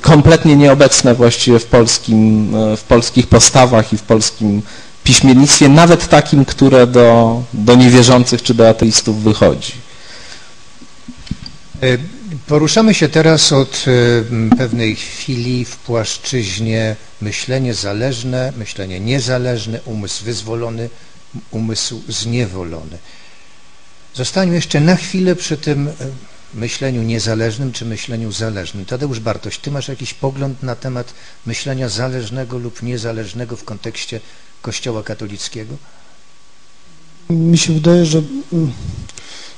kompletnie nieobecne właściwie w, polskim, w polskich postawach i w polskim piśmiennictwie, nawet takim, które do, do niewierzących czy do ateistów wychodzi. E, poruszamy się teraz od e, pewnej chwili w płaszczyźnie myślenie zależne, myślenie niezależne, umysł wyzwolony, umysł zniewolony. Zostańmy jeszcze na chwilę przy tym e, myśleniu niezależnym czy myśleniu zależnym. Tadeusz Bartoś, ty masz jakiś pogląd na temat myślenia zależnego lub niezależnego w kontekście Kościoła katolickiego? Mi się wydaje, że mm,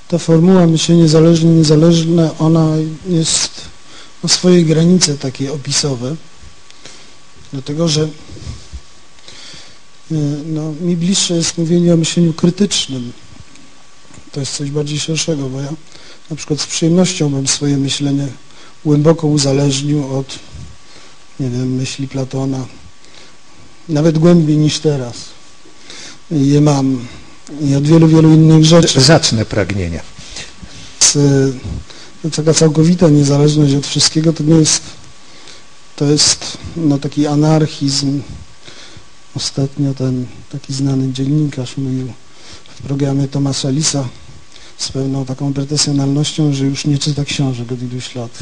ta formuła myślenie niezależne, niezależne, ona jest ma swoje granice takie opisowe, dlatego że y, no, mi bliższe jest mówienie o myśleniu krytycznym. To jest coś bardziej szerszego, bo ja na przykład z przyjemnością bym swoje myślenie głęboko uzależnił od nie wiem, myśli Platona, nawet głębiej niż teraz je mam i od wielu, wielu innych rzeczy. Zacne pragnienia. Taka całkowita niezależność od wszystkiego to nie jest, to jest no, taki anarchizm. Ostatnio ten taki znany dziennikarz mówił w programie Tomasa Lisa z pewną taką pretensjonalnością, że już nie czyta książek od iluś lat.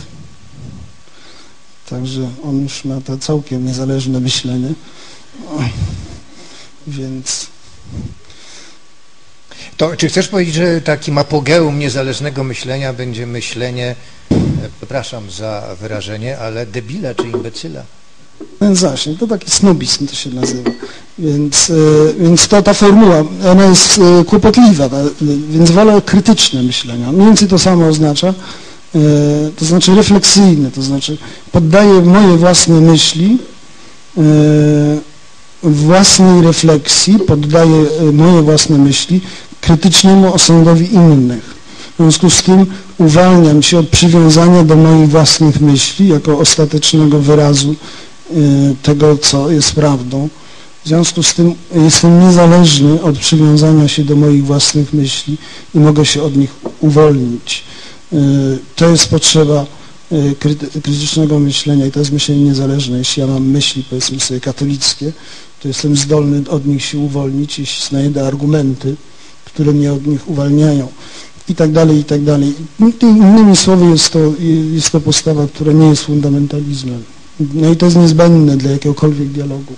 Także on już ma to całkiem niezależne myślenie. Więc... To czy chcesz powiedzieć, że takim apogeum niezależnego myślenia będzie myślenie, e, przepraszam za wyrażenie, ale debila czy imbecyla? Właśnie, to taki snobizm to się nazywa. Więc, e, więc to ta formuła, ona jest e, kłopotliwa, więc wolę krytyczne myślenia. Mniej więcej to samo oznacza, to znaczy refleksyjne, to znaczy poddaję moje własne myśli własnej refleksji, poddaję e, moje własne myśli krytycznemu osądowi innych. W związku z tym uwalniam się od przywiązania do moich własnych myśli jako ostatecznego wyrazu e, tego, co jest prawdą. W związku z tym jestem niezależny od przywiązania się do moich własnych myśli i mogę się od nich uwolnić. E, to jest potrzeba krytycznego myślenia i to jest myślenie niezależne. Jeśli ja mam myśli, powiedzmy sobie, katolickie, to jestem zdolny od nich się uwolnić, jeśli znajdę argumenty, które mnie od nich uwalniają i tak dalej, i tak dalej. Innymi słowy jest to, jest to postawa, która nie jest fundamentalizmem. No i to jest niezbędne dla jakiegokolwiek dialogu.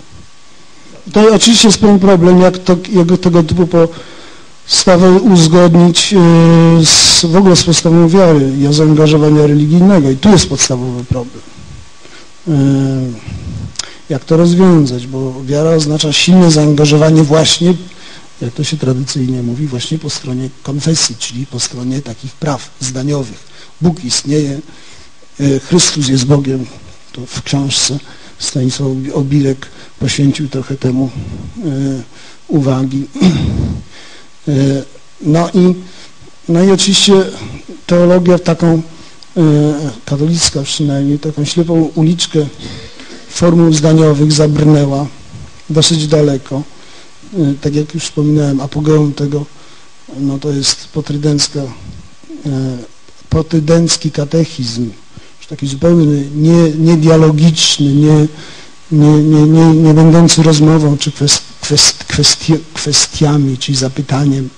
To oczywiście jest pewien problem, jak, to, jak tego typu postawę uzgodnić yy, z, w ogóle z podstawą wiary i zaangażowania religijnego i tu jest podstawowy problem. Yy jak to rozwiązać, bo wiara oznacza silne zaangażowanie właśnie, jak to się tradycyjnie mówi, właśnie po stronie konfesji, czyli po stronie takich praw zdaniowych. Bóg istnieje, e, Chrystus jest Bogiem, to w książce Stanisław Obilek poświęcił trochę temu e, uwagi. E, no i, no i oczywiście teologia taką katolicka przynajmniej, taką ślepą uliczkę formuł zdaniowych zabrnęła dosyć daleko. Tak jak już wspominałem, apogeum tego no to jest potrydencka, potrydencki katechizm, taki zupełnie nie, niedialogiczny, nie, nie, nie, nie, nie będący rozmową czy kwest, kwest, kwestii, kwestiami, czy zapytaniem,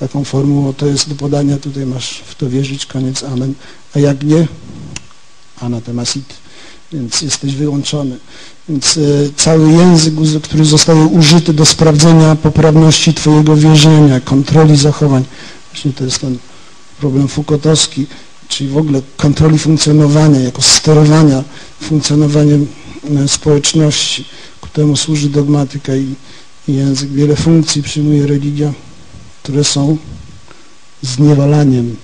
taką formułą, to jest do podania, tutaj masz w to wierzyć, koniec, amen. A jak nie, anatemasit więc jesteś wyłączony. Więc e, cały język, który zostaje użyty do sprawdzenia poprawności Twojego wierzenia, kontroli zachowań, właśnie to jest ten problem Foucaultowski, czyli w ogóle kontroli funkcjonowania, jako sterowania funkcjonowaniem e, społeczności. Ku temu służy dogmatyka i, język. Wiele funkcji przyjmuje religia, które są zniewalaniem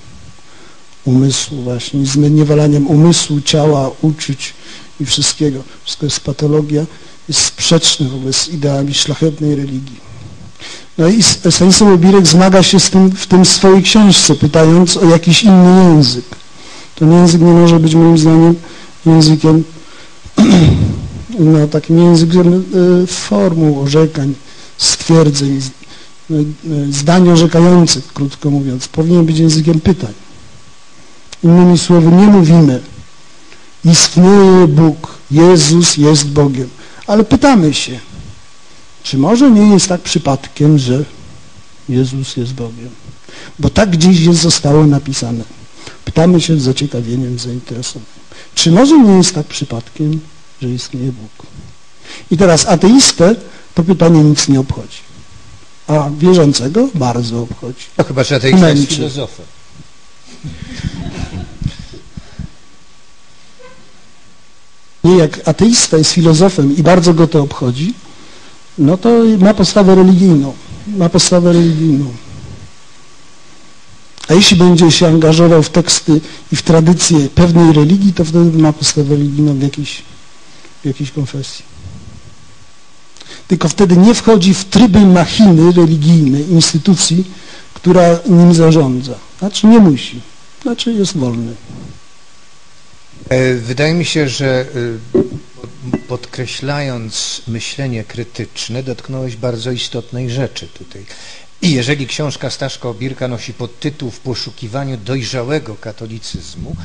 umysłu właśnie, zniewalaniem umysłu, ciała, uczuć i wszystkiego. Wszystko jest patologia, jest sprzeczne wobec ideami szlachetnej religii. No i Stanisław Obirek zmaga się z tym w tym swojej książce, pytając o jakiś inny język. Ten język nie może być moim zdaniem językiem, no takim językiem e, formuł, orzekań, stwierdzeń, e, zdań orzekających, krótko mówiąc. Powinien być językiem pytań. Innymi słowy, nie mówimy, istnieje Bóg, Jezus jest Bogiem. Ale pytamy się, czy może nie jest tak przypadkiem, że Jezus jest Bogiem? Bo tak gdzieś jest zostało napisane. Pytamy się z zaciekawieniem, zainteresowaniem. Czy może nie jest tak przypadkiem, że istnieje Bóg? I teraz ateistę to pytanie nic nie obchodzi. A wierzącego bardzo obchodzi. No chyba, że ateista jest filozofem. Nie, jak ateista jest filozofem i bardzo go to obchodzi, no to ma podstawę religijną. Ma podstawę religijną. A jeśli będzie się angażował w teksty i w tradycję pewnej religii, to wtedy ma podstawę religijną w jakiejś, w jakiejś konfesji. Tylko wtedy nie wchodzi w tryby machiny religijnej, instytucji, która nim zarządza. Znaczy nie musi. Znaczy jest wolny. E, wydaje mi się, że e, podkreślając myślenie krytyczne, dotknąłeś bardzo istotnej rzeczy tutaj. I jeżeli książka Staszka Obirka nosi podtytuł W poszukiwaniu dojrzałego katolicyzmu,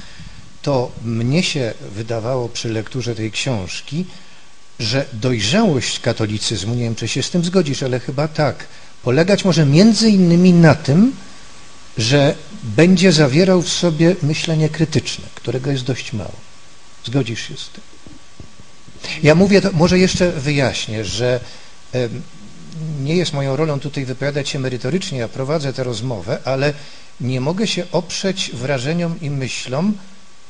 to mnie się wydawało przy lekturze tej książki, że dojrzałość katolicyzmu, nie wiem czy się z tym zgodzisz, ale chyba tak, polegać może między innymi na tym, że będzie zawierał w sobie myślenie krytyczne, którego jest dość mało. Zgodzisz się z tym? Ja mówię, to może jeszcze wyjaśnię, że nie jest moją rolą tutaj wypowiadać się merytorycznie, ja prowadzę tę rozmowę, ale nie mogę się oprzeć wrażeniom i myślom,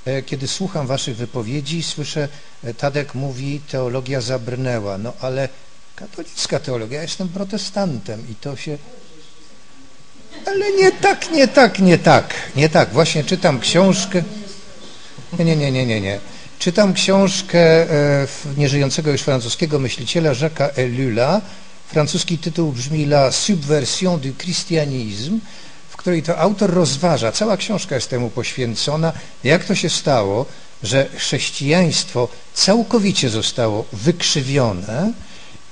e, kiedy słucham waszych wypowiedzi, słyszę, e, Tadek mówi, teologia zabrnęła, no ale katolicka teologia, ja jestem protestantem i to się... Ale nie tak, nie tak, nie tak, nie tak. Właśnie czytam książkę... Nie, nie, nie, nie, nie, nie. Czytam książkę e, nieżyjącego już francuskiego myśliciela Jacques Ellula, Francuski tytuł brzmi La subversion du christianisme, w której to autor rozważa, cała książka jest temu poświęcona, jak to się stało, że chrześcijaństwo całkowicie zostało wykrzywione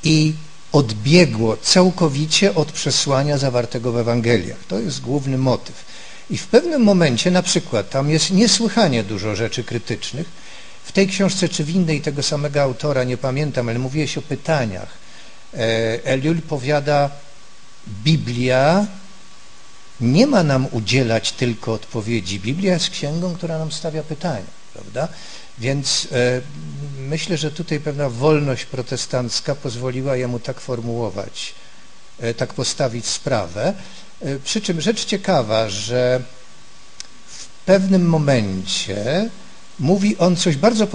i odbiegło całkowicie od przesłania zawartego w Ewangeliach. To jest główny motyw. I w pewnym momencie, na przykład, tam jest niesłychanie dużo rzeczy krytycznych. W tej książce czy w innej tego samego autora, nie pamiętam, ale mówiłeś o pytaniach E, Eliul powiada, Biblia nie ma nam udzielać tylko odpowiedzi. Biblia jest księgą, która nam stawia pytania, prawda? Więc e, myślę, że tutaj pewna wolność protestancka pozwoliła jemu tak formułować, e, tak postawić sprawę. E, przy czym rzecz ciekawa, że w pewnym momencie mówi on coś bardzo